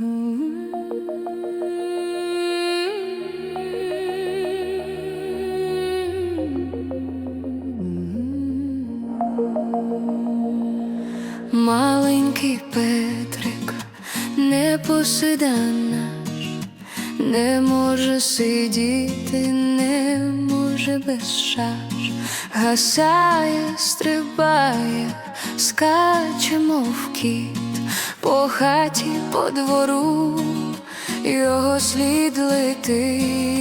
Маленький Петрик не посидана, не може сидіти, не може без шаш, гасає, стрибає, скаче, мов кіт, по хаті, по двору, його слід летить.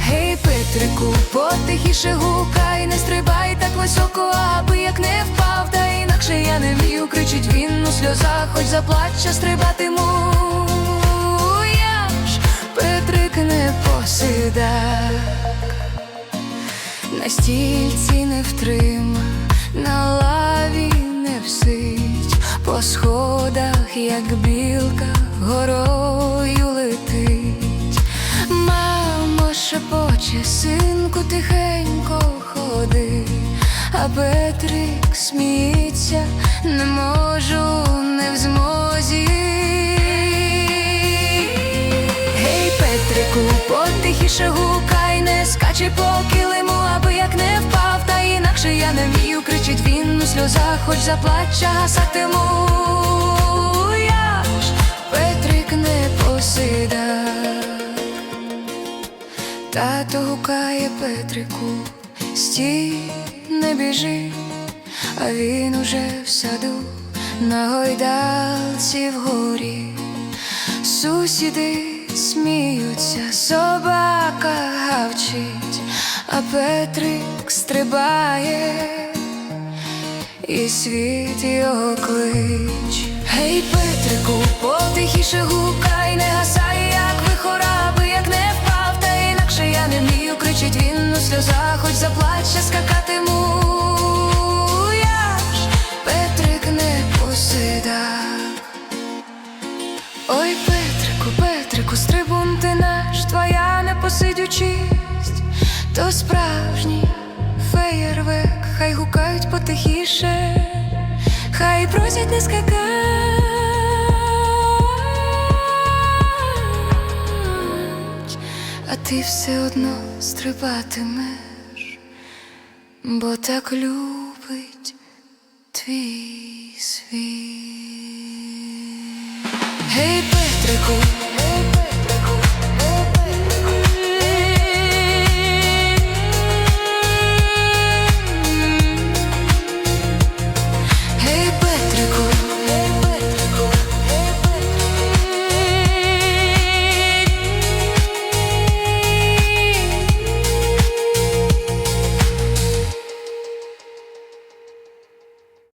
Гей, Петрику, потихіше гукай, не стрибай так високо, аби як не впав, та інакше я не вмію, кричить він у сльозах, хоч заплаче, стрибатиму. Я ж Петрик не посидак, на стільці не втрима, на лаві не всить, по сходах, як білка, горою летить. Мамо шепоче, синку, тихенько ходи, а Петрик сміється, не можу, не в змозі. Гей, Петрику, потихіше гукай, не скачи по сльозах, хоч заплаче, гасатиму. Я ж Петрик не посидав. Тато гукає Петрику, стій, не біжи, а він уже в саду на гойдалці вгорі. Сусіди сміються, собака гавчить, а Петрик стрибає, і світ його клич. Гей, Петрику, потихіше гукай, не гасай, як вихора, аби як не впав, та інакше я не вмію, кричить він у сльозах, хоч заплаче, скакатиму. Гукають потихіше, хай просять не скакать, а ти все одно стрибатимеш, бо так любить твій світ. Гей, Петрику,